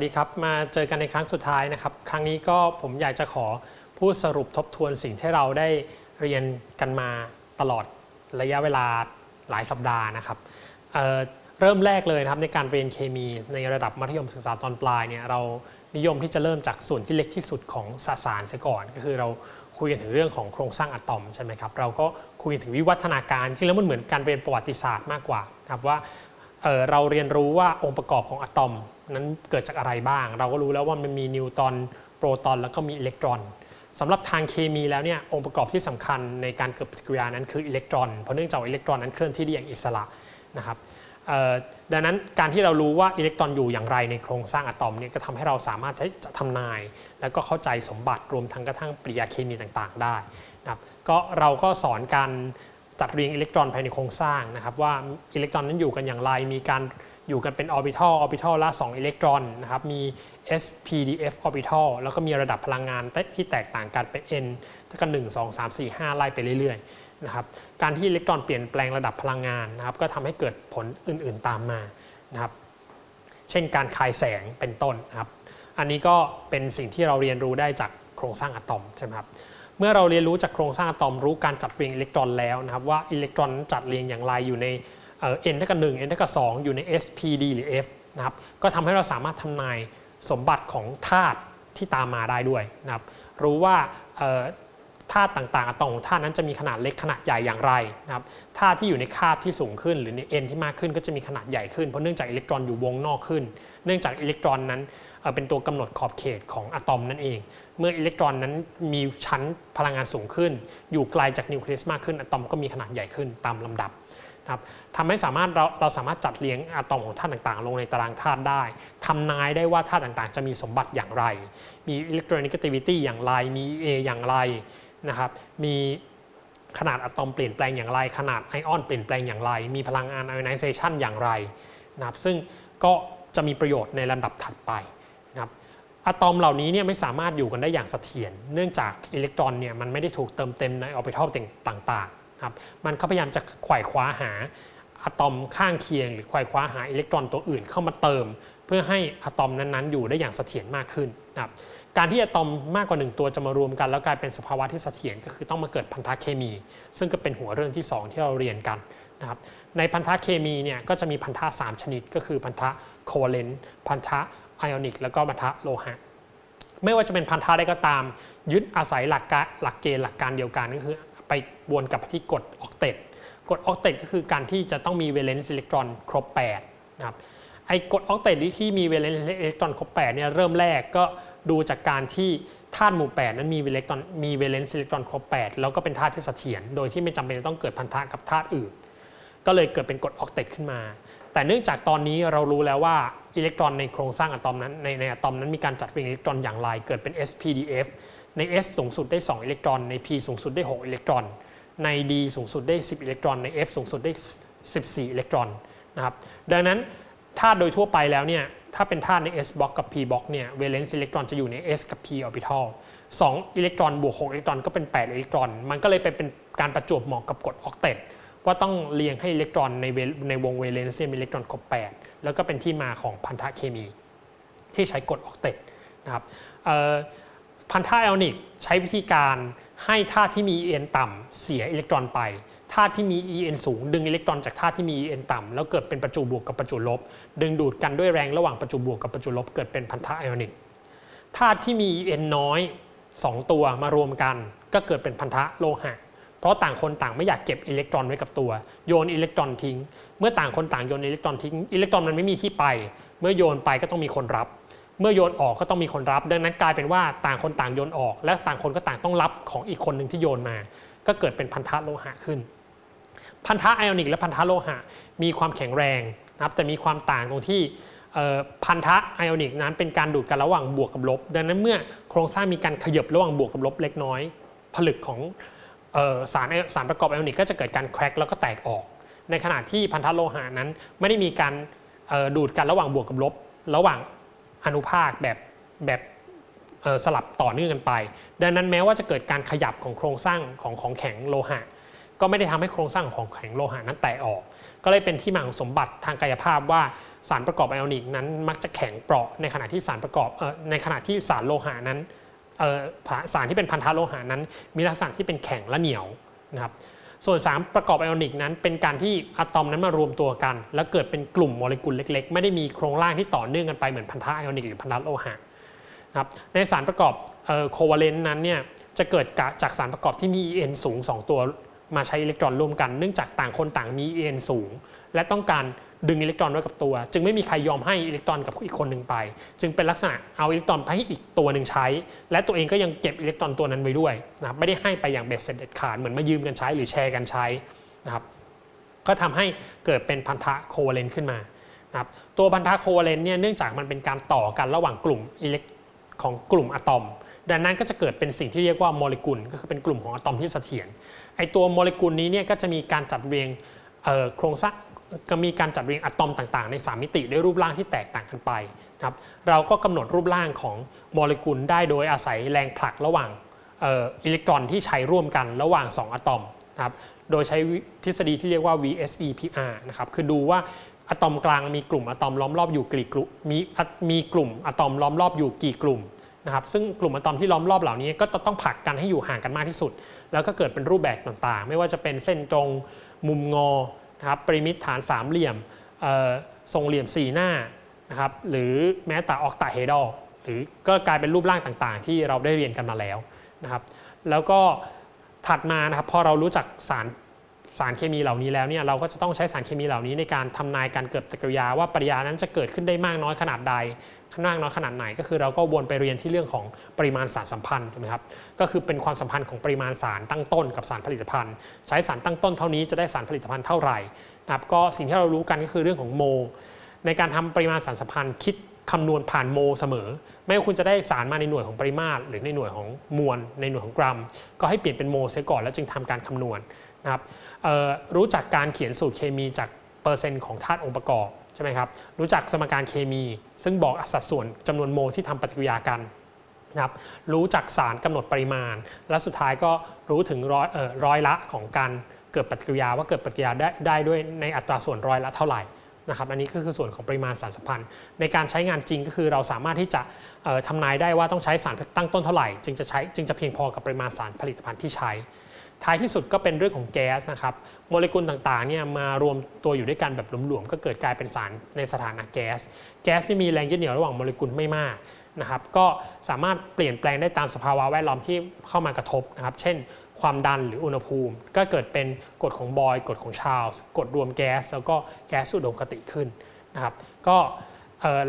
สดีครับ มาเจอกันในครั้งสุดท้ายนะครับ ครั้งนี้ก็ผมอยากจะขอพูดสรุปทบทวนสิ่งที่เราได้เรียนกันมาตลอดระยะเวลาหลายสัปดาห์นะครับเเริ่มแรกเลยนะครับในการเรียนเคมีในระดับมัธยมศึกษาตอนปลายเนี่ยเรานิยมที่จะเริ่มจากส่วนที่เล็กที่สุดของสสารเสียก่อน ก็คือเราคุยกันถึงเรื่องของโครงสร้างอะตอมใช่ไหมครับเราก็คุยถึงวิวัฒนาการจริงแล้วมันเหมือนการเรียนประวัติศาสตร์มากกว่านะครับว่า เเราเรียนรู้ว่าองค์ประกอบของอะตอมนั้นเกิดจากอะไรบ้าง เราก็รู้แล้วว่ามันมีนิวตรอนโปรตอนแล้วก็มีอิเล็กตรอนสำหรับทางเคมีแล้วเนี่ยองค์ประกอบที่สำคัญในการเกิดปฏิกิริยานั้นคืออิเล็กตรอนเพราะเนื่องจากอิเล็กตรอนนั้นเคลื่อนที่ได้อย่างอิสระนะครับดังนั้นการที่เรารู้ว่าอิเล็กตรอนอยู่อย่างไรในโครงสร้างอะตอมเนี่ยก็ทำให้เราสามารถใช้จะทำนาย แล้วก็เข้าใจสมบัติรวมทั้งกระทั่งปริยาเคมีต่างๆ ได้นะครับก็เราก็สอนการ จัดเรียงอิเล็กตรอนภายในโครงสร้างนะครับว่าอิเล็กตรอนนั้นอยู่กันอย่างไรมีการอยู่กันเป็นออร์บิทัลออร์บิทัลละ 2 อิเล็กตรอนนะครับมี spdf ออร์บิทัลแล้วก็มีระดับพลังงานที่แตกต่างกันเป็น n ถ้ากัน1 2 3 4 5 ไล่ไปเรื่อยๆนะครับการที่อิเล็กตรอนเปลี่ยนแปลงระดับพลังงานนะครับก็ทำให้เกิดผลอื่นๆตามมานะครับเช่นการคายแสงเป็นต้นนะครับอันนี้ก็เป็นสิ่งที่เราเรียนรู้ได้จากโครงสร้างอะตอมใช่ไหมครับ เมื่อเราเรียนรู้จากโครงสร้างอะตอมรู้การจัดเรียงอิเล็กตรอนแล้วนะครับว่าอิเล็กตรอนจัดเรียงอย่างไรอยู่ในเอ่อ n เท่ากับ1 n เท่ากับ2อยู่ใน s p d หรือ f นะครับก็ทำให้เราสามารถทำนายสมบัติของธาตุที่ตามมาได้ด้วยนะครับรู้ว่า ธาตุต่างๆอะตอมของธาตุนั้นจะมีขนาดเล็กขนาดใหญ่อย่างไรนะครับธาตุที่อยู่ในคาบที่สูงขึ้น หรือใน n ที่มากขึ้นก็จะมีขนาดใหญ่ขึ้นเพราะเนื่องจากอิเล็กตรอนอยู่วงนอกขึ้น เนื่องจากอิเล็กตรอนนั้นเป็นตัวกำหนดขอบเขตของอะตอมนั่นเอง เมื่ออิเล็กตรอนนั้นมีชั้นพลังงานสูงขึ้น อยู่ไกลจากนิวเคลียสมากขึ้นอะตอมก็มีขนาดใหญ่ขึ้นตามลำดับนะครับทำให้สามารถเราเราสามารถจัดเรียงอะตอมของธาตุต่างๆ ลงในตารางธาตุได้ทำนายได้ว่าธาตุต่างๆ จะมีสมบัติอย่างไร มีอิเล็กโทรนิกติวิตี้อย่างไร มี A อย่างไร นะครับมีขนาดอะตอมเปลี่ยนแปลงอย่างไร ขนาดไอออนเปลี่ยนแปลงอย่างไร มีพลังงานไอออนิเซชันอย่างไรนะครับซึ่งก็จะมีประโยชน์ในลำดับถัดไปนะครับอะตอมเหล่านี้เนี่ยไม่สามารถอยู่กันได้อย่างเสถียรเนื่องจากอิเล็กตรอนเนี่ยมันไม่ได้ถูกเติมเต็มในออร์บิทัลต่างๆครับมันก็พยายามจะไขว่คว้าหาอะตอมข้างเคียง หรือไขว่คว้าหาอิเล็กตรอนตัวอื่นเข้ามาเติม เพื่อให้อะตอมนั้นๆ อยู่ได้อย่างเสถียรมากขึ้นนะครับ การที่อะตอมมากกว่า 1 ตัวจะมารวมกัน แล้วกลายเป็นสภาวะที่เสถียรก็คือต้องมาเกิดพันธะเคมี ซึ่งก็เป็นหัวเรื่องที่ 2 ที่เราเรียนกันนะครับในพันธะเคมีเนี่ยก็จะมีพันธะ3ชนิด ก็คือพันธะโคเวลนต์พันธะไอออนิก แล้วก็พันธะโลหะไม่ว่าจะเป็นพันธะใดก็ตาม ยึดอาศัยหลักการหลักเกณฑ์หลักการเดียวกันก็คือไปวนกลับที่กฎออกเตตกฎออกเตตก็คือการที่จะต้องมีเวเลนซ์อิเล็กตรอนครบ8นะครับไอ้กฎออกเตตที่มีเวเลนซ์อิเล็กตรอนครบ8เนี่ยเริ่มแรกก็ ดูจากการที่ธาตุหมู่ 8 นั้นมีเวเลนซ์มีเวเลนซ์อิเล็กตรอนครบ 8 แล้วก็เป็นธาตุที่เสถียรโดยที่ไม่จำเป็นจะต้องเกิดพันธะกับธาตุอื่น ก็เลยเกิดเป็นกฎออกเตตขึ้นมา แต่เนื่องจากตอนนี้เรารู้แล้วว่าอิเล็กตรอนในโครงสร้างอะตอมนั้นในในอะตอมนั้นมีการจัดเรียงอิเล็กตรอนอย่างไรเกิดเป็น spdf ใน s สูงสุดได้ 2 อิเล็กตรอน ใน p สูงสุดได้ 6 อิเล็กตรอน ใน d สูงสุดได้ 10 อิเล็กตรอน ใน f สูงสุดได้ 14 อิเล็กตรอนนะครับดังนั้นธาตุโดยทั่วไปแล้วเนี่ย ถ้าเป็นธาตุใน s บล็อกกับ p บล็อกเนี่ยเวเลนซ์อิเล็กตรอนจะอยู่ใน s กับ p orbital 2อิเล็กตรอนบวก6อิเล็กตรอนก็เป็น 8 อิเล็กตรอน มันก็เลยไปเป็นการประจวบเหมาะกับกฎออกเตตว่าต้องเรียงให้อิเล็กตรอนในเวในวงเวเลนซ์มีอิเล็กตรอนครบ 8 แล้วก็เป็นที่มาของพันธะเคมี ที่ใช้กฎออกเตตนะครับ พันธะไอออนิกใช้วิธีการให้ธาตุที่มี En ต่ำเสียอิเล็กตรอนไปธาตุที่มี En สูง ดึงอิเล็กตรอนจากธาตุที่มี En ต่ำแล้วเกิดเป็นประจุบวกกับประจุลบ ดึงดูดกันด้วยแรงระหว่างประจุบวกกับประจุลบเกิดเป็นพันธะไอออนิกธาตุที่มี En น้อย 2 ตัวมารวมกัน ก็เกิดเป็นพันธะโลหะ เพราะต่างคนต่างไม่อยากเก็บอิเล็กตรอนไว้กับตัว โยนอิเล็กตรอนทิ้ง เมื่อต่างคนต่างโยนอิเล็กตรอนทิ้งอิเล็กตรอนมันไม่มีที่ไป เมื่อโยนไปก็ต้องมีคนรับ เมื่อโยนออกก็ต้องมีคนรับ ดังนั้นกลายเป็นว่าต่างคนต่างโยนออก และต่างคนก็ต่างต้องรับของอีกคนหนึ่งที่โยนมา ก็เกิดเป็นพันธะโลหะขึ้น พันธะไอออนิกและพันธะโลหะ มีความแข็งแรงนะครับแต่มีความต่างตรงที่พันธะไอออนิกนั้นเป็นการดูดกันระหว่างบวกกับลบ ดังนั้นเมื่อโครงสร้างมีการขยับระหว่างบวกกับลบเล็กน้อย ผลึกของออสารสารประกอบไอออนิกก็จะเกิดการแครกแล้วก็แตกออก ในขณะที่พันธะโลหะนั้นไม่ได้มีการดูดกันระหว่างบวกกับลบ ระหว่าง อนุภาคแบบแบบสลับต่อเนื่องกันไป ดังนั้นแม้ว่าจะเกิดการขยับของโครงสร้างของของแข็งโลหะ ก็ไม่ได้ทำให้โครงสร้างของแข็งโลหะนั้นแตกออก ก็เลยเป็นที่มาของสมบัติทางกายภาพว่าสารประกอบไอออนิกนั้นมักจะแข็งเปราะในขณะที่สารประกอบออในขณะที่สารโลหะนั้นออสารที่เป็นพันธะโลหะนั้น มีลักษณะที่เป็นแข็งและเหนียวนะครับ ส่วนสารประกอบไอออนิกนั้น เป็นการที่อะตอมนั้นมารวมตัวกัน แล้วเกิดเป็นกลุ่มโมเลกุลเล็ก ๆ ไม่ได้มีโครงร่างที่ต่อเนื่องกันไปเหมือนพันธะไอออนิกหรือพันธะโลหะนะครับในสารประกอบโควาเลนต์นั้นเนี่ยจะเกิดจากสารประกอบที่มี En สูง 2 ตัวมาใช้อิเล็กตรอนร่วมกัน เนื่องจากต่างคนต่างมี En สูง และต้องการ ดึงอิเล็กตรอนไว้กับตัว จึงไม่มีใครยอมให้อิเล็กตรอนกับอีกคนหนึ่งไป จึงเป็นลักษณะเอาอิเล็กตรอนไปให้อีกตัวหนึ่งใช้ และตัวเองก็ยังเก็บอิเล็กตรอนตัวนั้นไว้ด้วยนะครับไม่ได้ให้ไปอย่างเบ็ดเสร็จเด็ดขาดเหมือนมายืมกันใช้หรือแชร์กันใช้นะครับก็ทำให้เกิดเป็นพันธะโคเวเลนต์ขึ้นมานะครับตัวพันธะโคเวเลนต์เนี่ยเนื่องจากมันเป็นการต่อกันระหว่างกลุ่มอิเล็กของกลุ่มอะตอม ดังนั้นก็จะเกิดเป็นสิ่งที่เรียกว่าโมเลกุล ก็คือเป็นกลุ่มของอะตอมที่เสถียรไอตัวโมเลกุลนี้เนี่ยก็จะมีการจัดเรียงโครงสร้าง ก็มีการจัดเรียงอะตอมต่างๆ ใน 3 มิติด้วยรูปร่างที่แตกต่างกันไปนะครับเราก็กำหนดรูปร่างของโมเลกุลได้โดยอาศัยแรงผลักระหว่างอิเล็กตรอนที่ใช้ร่วมกันระหว่าง 2 อะตอมนะครับโดยใช้ทฤษฎีที่เรียกว่า VSEPR นะครับคือดูว่าอะตอมกลางมีกลุ่มอะตอมล้อมรอบอยู่กี่กลุ่มมีมีกลุ่มอะตอมล้อมรอบอยู่กี่กลุ่มนะครับซึ่งกลุ่มอะตอมที่ล้อมรอบเหล่านี้ก็ต้องผลักกันให้อยู่ห่างกันมากที่สุด แล้วก็เกิดเป็นรูปแบบต่างๆ ไม่ว่าจะเป็นเส้นตรงมุมงอ นะครับปริมิตฐานสามเหลี่ยมทรงเหลี่ยมสี่หน้านะครับหรือแม้แต่ออกตาเฮดอลหรือก็กลายเป็นรูปร่างต่างๆ ที่เราได้เรียนกันมาแล้วนะครับแล้วก็ถัดมานะครับพอเรารู้จักสาร สารเคมีเหล่านี้แล้วเนี่ยเราก็จะต้องใช้สารเคมีเหล่านี้ในการทำนายการเกิดปฏิกิริยาว่าปฏิกิริยานั้นจะเกิดขึ้นได้มากน้อยขนาดใดมากน้อยขนาดไหน ก็คือเราก็วนไปเรียนที่เรื่องของปริมาณสารสัมพันธ์ถูกไหมครับก็คือเป็นความสัมพันธ์ของปริมาณสารตั้งต้นกับสารผลิตภัณฑ์ ใช้สารตั้งต้นเท่านี้จะได้สารผลิตภัณฑ์เท่าไหร่นะครับก็สิ่งที่เรารู้กันก็คือเรื่องของโม ในการทำปริมาณสารสัมพันธ์คิดคำนวณผ่านโมเสมอ ไม่ว่าคุณจะได้สารมาในหน่วยของปริมาตร หรือในหน่วยของมวลในหน่วยของกรัม ก็ให้เปลี่ยนเป็นโมเสียก่อนแล้วจึงทำการคำนวณ นะครับรู้จักการเขียนสูตรเคมีจากเปอร์เซ็นต์ของธาตุองค์ประกอบใช่ไหมครับรู้จักสมการเคมี ซึ่งบอกสัดส่วนจำนวนโมที่ทำปฏิกิริยากันนะครับรู้จักสารกำหนดปริมาณ และสุดท้ายก็รู้ถึงร้อยร้อยละของการเกิดปฏิกิริยาว่าเกิดปฏิกิริยาได้ได้ด้วยในอัตราส่วนร้อยละเท่าไหร่นะครับอันนี้ก็คือส่วนของปริมาณสารสัมพันธ์ ในการใช้งานจริงก็คือเราสามารถที่จะทำนายได้ว่าต้องใช้สารตั้งต้นเท่าไหร่ จึงจะใช้จึงจะเพียงพอกับปริมาณสารผลิตภัณฑ์ที่ใช้ ท้ายที่สุดก็เป็นเรื่องของแก๊สนะครับโมเลกุลต่างๆเนี่ยมารวมตัวอยู่ด้วยกันแบบหลวมๆก็เกิดกลายเป็นสารในสถานะแก๊สแก๊สที่มีแรงยึดเหนี่ยวระหว่างโมเลกุลไม่มากนะครับก็สามารถเปลี่ยนแปลงได้ตามสภาวะแวดล้อมที่เข้ามากระทบนะครับเช่น ความดันหรืออุณหภูมิ ก็เกิดเป็นกฎของบอยกฎของชาลส์กฎรวมแก๊สแล้วก็แก๊สสุดโดมคติขึ้นนะครับก็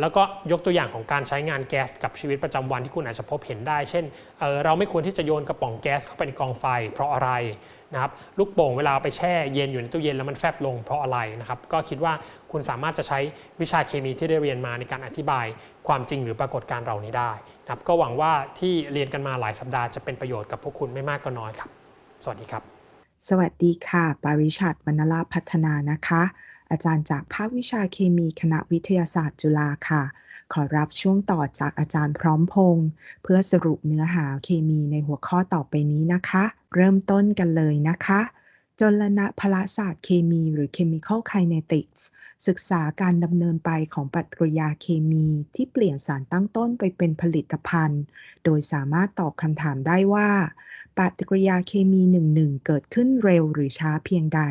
แล้วก็ยกตัวอย่างของการใช้งานแก๊สกับชีวิตประจำวันที่คุณอาจจะพบเห็นได้ เช่นเเราไม่ควรที่จะโยนกระป๋องแก๊สเข้าไปในกองไฟ เพราะอะไรนะครับลูกโป่งเวลาไปแช่เย็นอยู่ในตู้เย็นแล้วมันแฟบลงเพราะอะไรนะครับก็คิดว่าคุณสามารถจะใช้วิชาเคมีที่ได้เรียนมาในการอธิบายความจริงหรือปรากฏการณ์เหล่านี้ได้นะครับก็หวังว่าที่เรียนกันมาหลายสัปดาห์จะเป็นประโยชน์กับพวกคุณไม่มากก็น้อยครับ สวัสดีครับ สวัสดีค่ะ ปาริชัดวรรณลาพัฒนานะคะ อาจารย์จากภาควิชาเคมีคณะวิทยาศาสตร์จุฬาค่ะ ขอรับช่วงต่อจากอาจารย์พร้อมพงษ์เพื่อสรุปเนื้อหาเคมีในหัวข้อต่อไปนี้นะคะ เริ่มต้นกันเลยนะคะจลนะพลศาสตร์เคมีหรือ Chemical Kinetics ศึกษาการดำเนินไปของปฏิกิริยาเคมีที่เปลี่ยนสารตั้งต้นไปเป็นผลิตภัณฑ์ โดยสามารถตอบคำถามได้ว่า ปฏิกิริยาเคมีหนึ่งๆเกิดขึ้นเร็วหรือช้าเพียงใด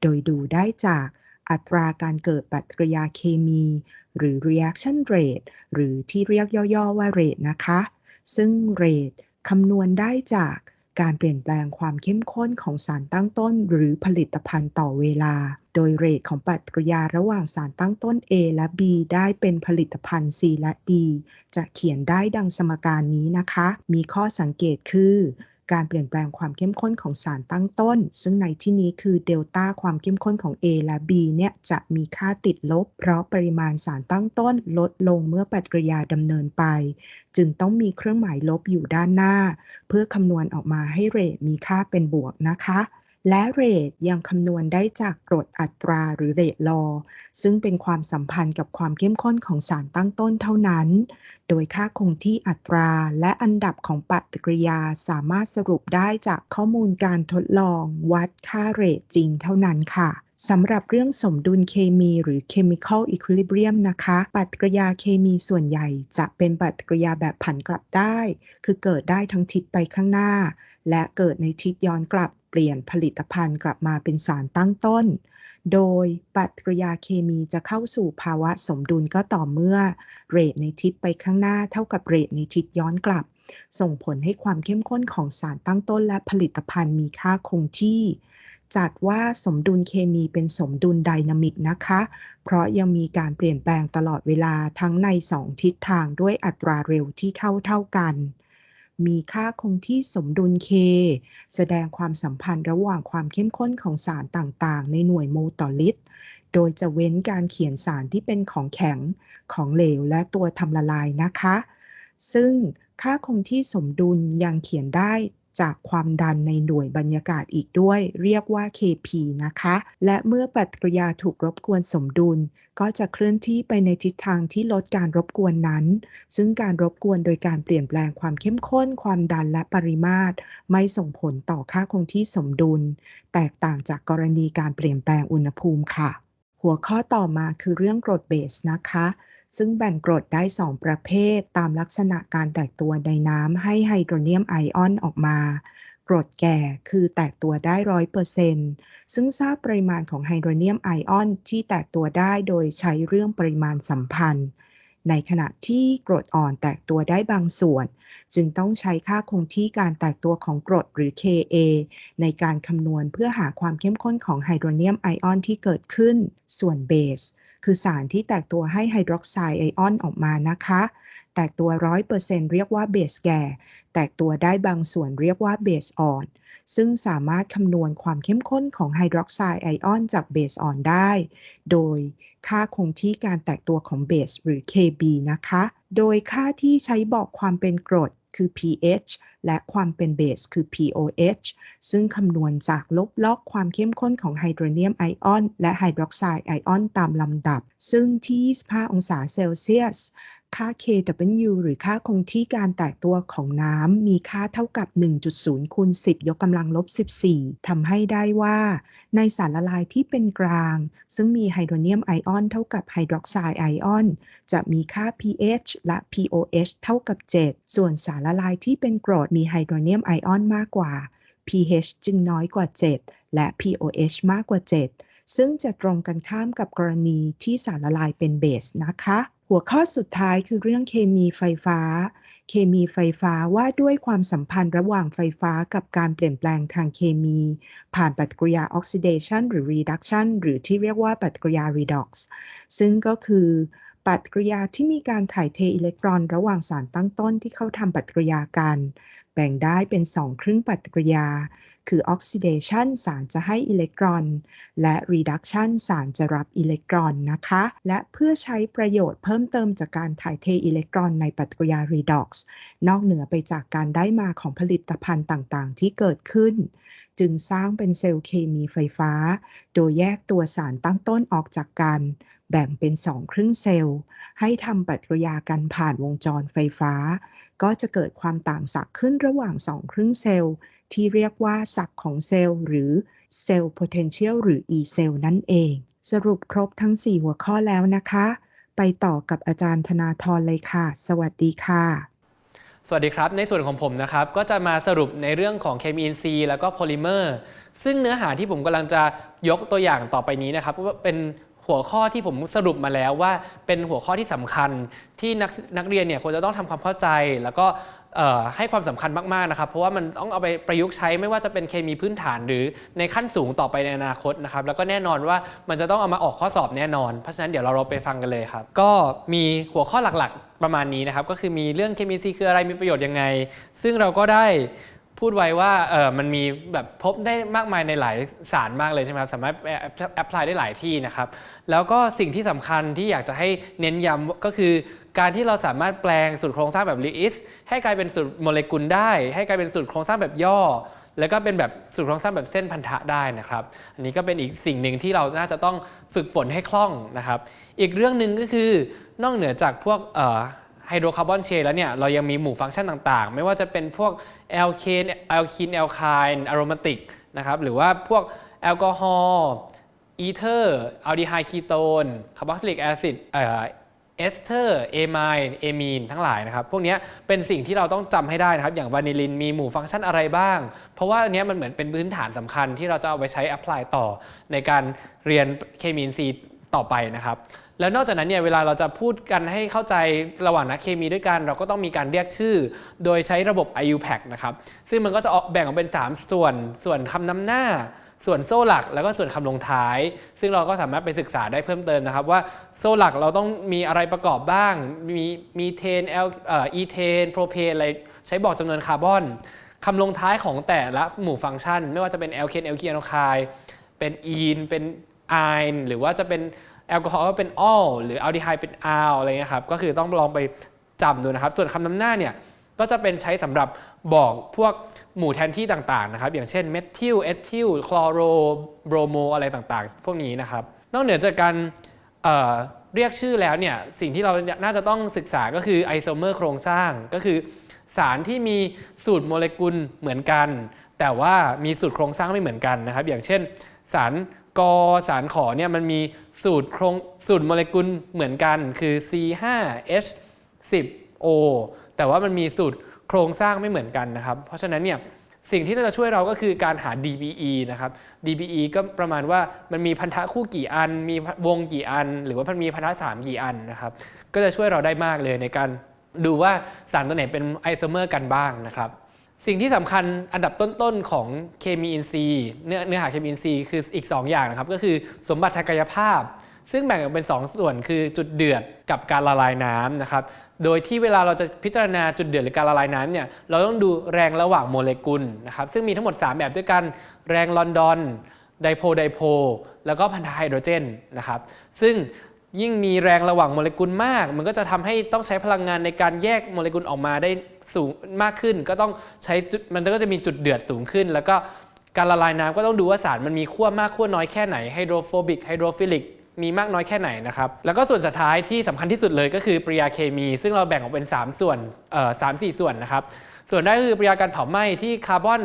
โดยดูได้จาก อัตราการเกิดปฏิกิริยาเคมี หรือ reaction rate หรือที่เรียกย่อๆว่า rate นะคะ ซึ่ง rate คำนวณได้จากการเปลี่ยนแปลงความเข้มข้นของสารตั้งต้น หรือผลิตภัณฑ์ต่อเวลา โดยเรทของปฏิกิริยาระหว่างสารตั้งต้น A และ B ได้เป็นผลิตภัณฑ์ C และ D จะเขียนได้ดังสมการนี้นะคะ มีข้อสังเกตคือ การเปลี่ยนแปลงความเข้มข้นของสารตั้งต้น ซึ่งในที่นี้คือเดลต้าความเข้มข้นของ A และ B เนี่ยจะมีค่าติดลบ เพราะปริมาณสารตั้งต้นลดลงเมื่อปฏิกิริยาดำเนินไป จึงต้องมีเครื่องหมายลบอยู่ด้านหน้า เพื่อคำนวณออกมาให้เรทมีค่าเป็นบวกนะคะ และเรทยังคำนวณได้จากกรดอัตราหรือเรทลอ ซึ่งเป็นความสัมพันธ์กับความเข้มข้นของสารตั้งต้นเท่านั้น โดยค่าคงที่อัตราและอันดับของปฏิกิริยาสามารถสรุปได้จากข้อมูลการทดลอง วัดค่าเรทจริงเท่านั้นค่ะสำหรับเรื่องสมดุลเคมีหรือ chemical equilibrium นะคะ ปฏิกิริยาเคมีส่วนใหญ่จะเป็นปฏิกิริยาแบบผันกลับได้ คือเกิดได้ทั้งทิศไปข้างหน้า และเกิดในทิศย้อนกลับ เปลี่ยนผลิตภัณฑ์กลับมาเป็นสารตั้งต้น โดยปฏิกิริยาเคมีจะเข้าสู่ภาวะสมดุลก็ต่อเมื่อเรทในทิศไปข้างหน้าเท่ากับเรทในทิศย้อนกลับ ส่งผลให้ความเข้มข้นของสารตั้งต้นและผลิตภัณฑ์มีค่าคงที่ จัดว่าสมดุลเคมีเป็นสมดุลไดนามิกนะคะ เพราะยังมีการเปลี่ยนแปลงตลอดเวลาทั้งในสองทิศทางด้วยอัตราเร็วที่เท่าเท่ากัน มีค่าคงที่สมดุล K แสดงความสัมพันธ์ระหว่างความเข้มข้นของสารต่างๆ ในหน่วยโมลต่อลิตร โดยจะเว้นการเขียนสารที่เป็นของแข็ง ของเหลว และตัวทำละลายนะคะ ซึ่งค่าคงที่สมดุลยังเขียนได้ จากความดันในหน่วยบรรยากาศอีกด้วย เรียกว่า Kp นะคะ และเมื่อปฏิกิริยาถูกรบกวนสมดุล ก็จะเคลื่อนที่ไปในทิศทางที่ลดการรบกวนนั้น ซึ่งการรบกวนโดยการเปลี่ยนแปลงความเข้มข้น ความดันและปริมาตร ไม่ส่งผลต่อค่าคงที่สมดุล แตกต่างจากกรณีการเปลี่ยนแปลงอุณหภูมิค่ะ หัวข้อต่อมาคือเรื่องกรดเบสนะคะ ซึ่งแบ่งกรดได้ 2 ประเภท ตามลักษณะการแตกตัวในน้ำให้ไฮโดรเนียมไอออนออกมากรดแก่คือแตกตัวได้ร้อยเปอร์เซนต์ซึ่งทราบปริมาณของไฮโดรเนียมไอออนที่แตกตัวได้โดยใช้เรื่องปริมาณสัมพันธ์ ในขณะที่กรดอ่อนแตกตัวได้บางส่วน จึงต้องใช้ค่าคงที่การแตกตัวของกรดหรือ Ka ในการคำนวณเพื่อหาความเข้มข้นของไฮโดรเนียมไอออนที่เกิดขึ้น ส่วนเบส คือสารที่แตกตัวให้ไฮดรอกไซด์ไอออนออกมานะคะ แตกตัว 100%เรียกว่าเบสแก่ แตกตัวได้บางส่วนเรียกว่าเบสอ่อน ซึ่งสามารถคำนวณความเข้มข้นของไฮดรอกไซด์ไอออนจากเบสอ่อนได้ โดยค่าคงที่การแตกตัวของเบสหรือ Kb นะคะ โดยค่าที่ใช้บอกความเป็นกรด คือ pH และความเป็นเบสคือ pOH ซึ่งคำนวณจากลบล็อกความเข้มข้นของไฮโดรเนียมไอออนและไฮดรอกไซด์ไอออนตามลำดับ ซึ่งที่ 25 องศาเซลเซียส ค่า Kw หรือค่าคงที่การแตกตัวของน้ำมีค่าเท่ากับ 1.0คูณ10 ยกกำลังลบ 14ทำให้ได้ว่า ในสารละลายที่เป็นกลาง ซึ่งมีไฮโดรเนียมไอออนเท่ากับไฮดรอกไซด์ไอออน จะมีค่า pH และ pOH เท่ากับ 7 ส่วนสารละลายที่เป็นกรดมีไฮโดรเนียมไอออนมากกว่า pH จึงน้อยกว่า 7 และ pOH มากกว่า 7 ซึ่งจะตรงกันข้ามกับกรณีที่สารละลายเป็นเบสนะคะ หัวข้อสุดท้ายคือเรื่องเคมีไฟฟ้า เคมีไฟฟ้าว่าด้วยความสัมพันธ์ระหว่างไฟฟ้ากับการเปลี่ยนแปลงทางเคมี ผ่านปฏิกิริยาออกซิเดชันหรือรีดักชันหรือที่เรียกว่าปฏิกิริยารีด็อกซ์ซึ่งก็คือ ปฏิกิริยาที่มีการถ่ายเทอิเล็กตรอนระหว่างสารตั้งต้นที่เข้าทำปฏิกิริยากัน แบ่งได้เป็น2ครึ่งปฏิกิริยา คือออกซิเดชันสารจะให้อิเล็กตรอน และ reduction สารจะรับอิเล็กตรอนนะคะ และเพื่อใช้ประโยชน์เพิ่มเติมจากการถ่ายเทอิเล็กตรอนในปฏิกิริยา redox นอกเหนือไปจากการได้มาของผลิตภัณฑ์ต่างๆ ที่เกิดขึ้น จึงสร้างเป็นเซลล์เคมีไฟฟ้า โดยแยกตัวสารตั้งต้นออกจากกัน แบ่งเป็น2ครึ่งเซลล์ ให้ทำปฏิกิริยากันผ่านวงจรไฟฟ้า ก็จะเกิดความต่างศักย์ขึ้นระหว่าง2ครึ่งเซลล์ ที่เรียกว่าศักย์ของเซลล์ หรือเซลล์ potential หรือ E เซลล์นั่นเอง สรุปครบทั้ง 4 หัวข้อแล้วนะคะ ไปต่อกับอาจารย์ธนาธรเลยค่ะ สวัสดีค่ะสวัสดีครับ ในส่วนของผมนะครับ ก็จะมาสรุปในเรื่องของเคมีอินทรีย์แล้วก็โพลิเมอร์ ซึ่งเนื้อหาที่ผมกำลังจะยกตัวอย่างต่อไปนี้นะครับว่าเป็น หัวข้อที่ผมสรุปมาแล้วว่าเป็นหัวข้อที่สำคัญที่นักนักเรียนเนี่ยควรจะต้องทำความเข้าใจ แล้วก็ให้ความสำคัญมากๆนะครับเพราะว่ามันต้องเอาไปประยุกต์ใช้ไม่ว่าจะเป็นเคมีพื้นฐานหรือในขั้นสูงต่อไปในอนาคตนะครับแล้วก็แน่นอนว่ามันจะต้องเอามาออกข้อสอบแน่นอน เพราะฉะนั้นเดี๋ยวเราเราไปฟังกันเลยครับ ก็มีหัวข้อหลักๆประมาณนี้นะครับก็คือมีเรื่องเคมีซีคืออะไรมีประโยชน์ยังไง ซึ่งเราก็ได้ พูดไว้ว่าเออมันมีแบบพบได้มากมายในหลายสารมากเลยใช่ไหมครับ สามารถแอพพลายได้หลายที่นะครับ แล้วก็สิ่งที่สำคัญที่อยากจะให้เน้นย้ำก็คือ การที่เราสามารถแปลงสูตรโครงสร้างแบบลีอิสให้กลายเป็นสูตรโมเลกุลได้ ให้กลายเป็นสูตรโครงสร้างแบบย่อ แล้วก็เป็นแบบสูตรโครงสร้างแบบเส้นพันธะได้นะครับ อันนี้ก็เป็นอีกสิ่งหนึ่งที่เราน่าจะต้องฝึกฝนให้คล่องนะครับ อีกเรื่องหนึ่งก็คือนอกเหนือจากพวก ไฮโดรคาร์บอนเชนแล้วเนี่ยเรายังมีหมู่ฟังก์ชันต่างๆ ไม่ว่าจะเป็นพวกแอลเคนแอลคินแอลคายอารมาติกนะครับหรือว่าพวกแอลกอฮอล์อีเทอร์อัลดีไฮคีโตนคาร์บอกซิลิกแอซิดเอสเตอร์เอมายเอมีนทั้งหลายนะครับ พวกนี้เป็นสิ่งที่เราต้องจำให้ได้นะครับ อย่างวานิลินมีหมู่ฟังก์ชันอะไรบ้าง เพราะว่าอันนี้มันเหมือนเป็นพื้นฐานสำคัญที่เราจะเอาไปใช้อพพลายต่อในการเรียนเคมีอินทรี ต่อไปนะครับ แล้วนอกจากนั้นเนี่ยเวลาเราจะพูดกันให้เข้าใจระหว่างนักเคมีด้วยกัน เราก็ต้องมีการเรียกชื่อ โดยใช้ระบบ IUPAC นะครับ ซึ่งมันก็จะออกแบ่งออกเป็น 3 ส่วน ส่วนคำนำหน้า ส่วนโซ่หลัก แล้วก็ส่วนคำลงท้าย ซึ่งเราก็สามารถไปศึกษาได้เพิ่มเติมนะครับ ว่าโซ่หลักเราต้องมีอะไรประกอบบ้าง มีมีเทนเอลเอ่ออีเทนโพรเพนอะไรใช้บอกจำนวนคาร์บอนคำลงท้ายของแต่ละหมู่ฟังก์ชัน ไม่ว่าจะเป็นแอลเคนแอลคีนแอลคายเป็นอีนเป็น ไอน์หรือว่าจะเป็นแอลกอฮอล์ก็เป็นออลหรืออัลดีไฮด์เป็นอาลอะไรเงี้ยครับก็คือต้องลองไปจำดูนะครับ ส่วนคำนำหน้าเนี่ยก็จะเป็นใช้สำหรับบอกพวกหมู่แทนที่ต่างๆนะครับ อย่างเช่นเมทิลเอทิลคลอโรโบรโมอะไรต่างๆ พวกนี้นะครับ นอกเหนือจากการเเรียกชื่อแล้วเนี่ยสิ่งที่เราน่าจะต้องศึกษาก็คือไอโซเมอร์โครงสร้างก็คือ สารที่มีสูตรโมเลกุลเหมือนกัน แต่ว่ามีสูตรโครงสร้างไม่เหมือนกันนะครับ อย่างเช่น สาร กอสารขอเนี่ยมันมีสูตรโครงสูตรโมเลกุลเหมือนกันคือ C5H10O แต่ว่ามันมีสูตรโครงสร้างไม่เหมือนกันนะครับ เพราะฉะนั้นเนี่ยสิ่งที่จะช่วยเราก็คือการหา DBE นะครับ DBE ก็ประมาณว่ามันมีพันธะคู่กี่อัน มีวงกี่อัน หรือว่ามันมีพันธะสามกี่อันนะครับ ก็จะช่วยเราได้มากเลยในการดูว่าสารตัวไหนเป็นไอโซเมอร์กันบ้างนะครับ สิ่งที่สำคัญอันดับต้นๆของเคมีอินทรีย์เนื้อเนื้อหาเคมีอินทรีย์คืออีก 2 อย่างนะครับ ก็คือสมบัติทางกายภาพ ซึ่งแบ่งออกเป็น 2 ส่วนคือจุดเดือดกับการละลายน้ำนะครับโดยที่เวลาเราจะพิจารณาจุดเดือดหรือการละลายน้ำเนี่ยเราต้องดูแรงระหว่างโมเลกุลนะครับซึ่งมีทั้งหมด 3 แบบด้วยกันแรงลอนดอนไดโพไดโพแล้วก็พันธะไฮโดรเจนนะครับซึ่งยิ่งมีแรงระหว่างโมเลกุลมาก มันก็จะทำให้ต้องใช้พลังงานในการแยกโมเลกุลออกมาได้ สูงมากขึ้น ก็ต้องใช้มันก็จะมีจุดเดือดสูงขึ้น แล้วก็การละลายน้ำก็ต้องดูว่าสารมันมีขั้วมากขั้วน้อยแค่ไหนไฮโดรโฟบิกไฮโดรฟิลิกมีมากน้อยแค่ไหนนะครับ แล้วก็ส่วนสุดท้ายที่สำคัญที่สุดเลยก็คือปริยาเคมี ซึ่งเราแบ่งออกเป็น 3 ส่วนเอ่อสามสี่ส่วนนะครับ ส่วนแรกคือปริยาการเผาไหม้ที่คาร์บอน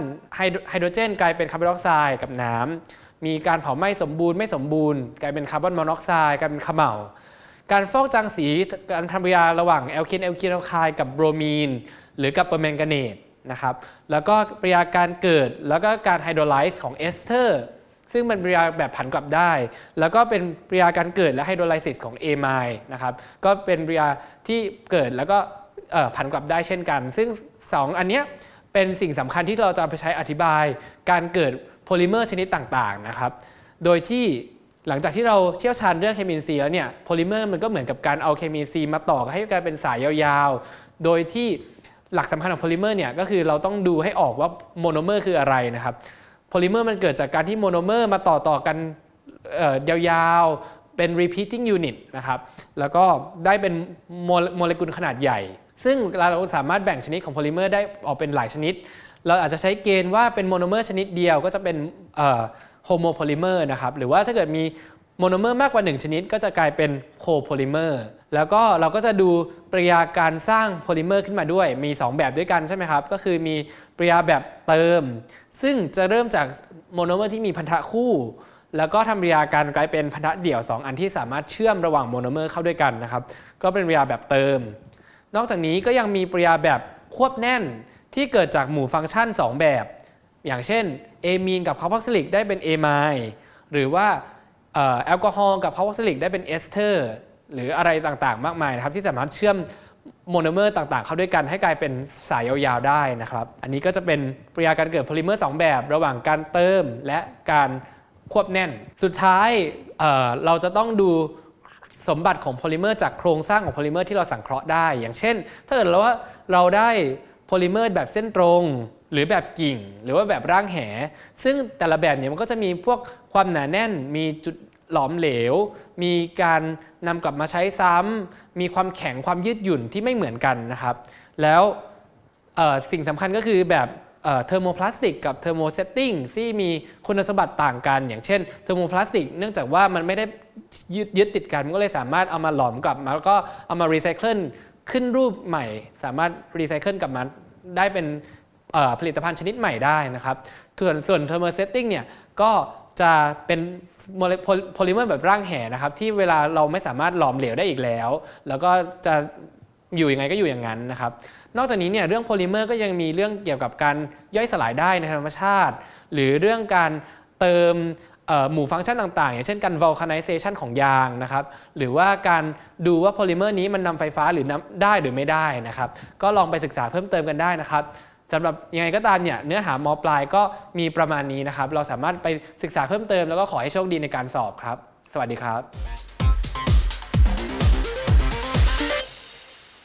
ไฮโดรเจน กลายเป็นคาร์บอนไดออกไซด์กับน้ำมีการเผาไหม้สมบูรณ์ไม่สมบูรณ์ กลายเป็นคาร์บอนมอนอกไซด์กลายเป็นขม่าการฟอกจางสีการทำปริยาระหว่างแอลคินแอลคินอลคายกับโบรมีน หรือกับเปอร์แมงกาเนตนะครับแล้วก็ปฏิกิริยาการเกิดแล้วก็การไฮโดรไลซ์ของเอสเตอร์ซึ่งเป็นปฏิกิริยาแบบผันกลับได้ แล้วก็เป็นปฏิกิริยาการเกิดและไฮโดรไลซิสของเอไมล์นะครับก็เป็นปฏิกิริยาที่เกิดแล้วก็ผันกลับได้เช่นกัน ซึ่ง 2 อันเนี้ยเป็นสิ่งสำคัญที่เราจะไปใช้อธิบายการเกิดโพลิเมอร์ชนิดต่างๆนะครับโดยที่หลังจากที่เราเชี่ยวชาญเรื่องเคมีอินทรีแล้วเนี่ยโพลิเมอร์มันก็เหมือนกับการเอาเคมีอินทรีมาต่อให้กลายเป็นสายยาวๆ โดยที่ หลักสำคัญของโพลิเมอร์เนี่ยก็คือเราต้องดูให้ออกว่าโมโนเมอร์คืออะไรนะครับโพลิเมอร์มันเกิดจากการที่โมโนเมอร์มาต่อต่อกันยาวๆ เป็น repeating unit นะครับ แล้วก็ได้เป็นโมเลโมเลกุลขนาดใหญ่ ซึ่งเราสามารถแบ่งชนิดของโพลิเมอร์ได้ออกเป็นหลายชนิด เราอาจจะใช้เกณฑ์ว่าเป็นโมโนเมอร์ชนิดเดียวก็จะเป็นโฮโมโพลิเมอร์นะครับ หรือว่าถ้าเกิดมีโมโนเมอร์มากกว่า 1 ชนิด ก็จะกลายเป็นโคโพลิเมอร์ แล้วก็เราก็จะดูปริยาการสร้างโพลิเมอร์ขึ้นมาด้วย มี 2 แบบด้วยกันใช่ไหมครับ ก็คือมีปริยาแบบเติม ซึ่งจะเริ่มจากโมโนเมอร์ที่มีพันธะคู่ แล้วก็ทำปริยาการกลายเป็นพันธะเดี่ยว 2 อันที่สามารถเชื่อมระหว่างโมโนเมอร์เข้าด้วยกันนะครับ ก็เป็นปริยาแบบเติม นอกจากนี้ก็ยังมีปริยาแบบควบแน่นที่เกิดจากหมู่ฟังก์ชัน 2 แบบ อย่างเช่นเอมีนกับคาร์บอกซิลิกได้เป็นเอไมหรือว่าแอลกอฮอล์กับคาร์บอกซิลิกได้เป็นเอสเตอร์ หรืออะไรต่างๆ มากมายนะครับที่สามารถเชื่อมโมโนเมอร์ต่างๆ เข้าด้วยกันให้กลายเป็นสายยาวๆได้นะครับ อันนี้ก็จะเป็นปริยาการเกิดโพลิเมอร์ 2 แบบ ระหว่างการเติมและการควบแน่น สุดท้ายเเราจะต้องดูสมบัติของโพลิเมอร์จากโครงสร้างของโพลิเมอร์ที่เราสังเคราะห์ได้ อย่างเช่น ถ้าเกิดเราว่าเราได้โพลิเมอร์แบบเส้นตรง หรือแบบกิ่ง หรือว่าแบบร่างแห ซึ่งแต่ละแบบเนี่ยมันก็จะมีพวกความหนาแน่นมีจุด หลอมเหลว มีการนำกลับมาใช้ซ้ำมีความแข็งความยืดหยุ่นที่ไม่เหมือนกันนะครับ แล้วสิ่งสำคัญก็คือแบบเทอร์โมพลาสติกกับเทอร์โมเซตติ้งที่มีคุณสมบัติต่างกัน อย่างเช่นเทอร์โมพลาสติกเนื่องจากว่ามันไม่ได้ยึดยึดติดกัน มันก็เลยสามารถเอามาหลอมกลับมาแล้วก็เอามารีไซเคิลขึ้นรูปใหม่ สามารถรีไซเคิลกลับมาได้เป็นผลิตภัณฑ์ชนิดใหม่ได้นะครับ ส่วนส่วนเทอร์โมเซตติ้งเนี่ยก็ จะเป็นโพลิเมอร์แบบร่างแห่นะครับที่เวลาเราไม่สามารถหลอมเหลวได้อีกแล้ว แล้วก็จะอยู่ยังไงก็อยู่อย่างนั้นนะครับ นอกจากนี้เนี่ยเรื่องโพลิเมอร์ก็ยังมีเรื่องเกี่ยวกับการย่อยสลายได้ในธรรมชาติ หรือเรื่องการเติมหมู่ฟังก์ชันต่างๆ อย่างเช่นการ vulcanization ของยางนะครับหรือว่าการดูว่าโพลิเมอร์นี้มันนำไฟฟ้าหรือนำได้หรือไม่ได้นะครับก็ลองไปศึกษาเพิ่มเติมกันได้นะครับ สำหรับยังไงก็ตามเนี่ยเนื้อหามปลายก็มีประมาณนี้นะครับ เราสามารถไปศึกษาเพิ่มเติมแล้วก็ขอให้โชคดีในการสอบครับ สวัสดีครับ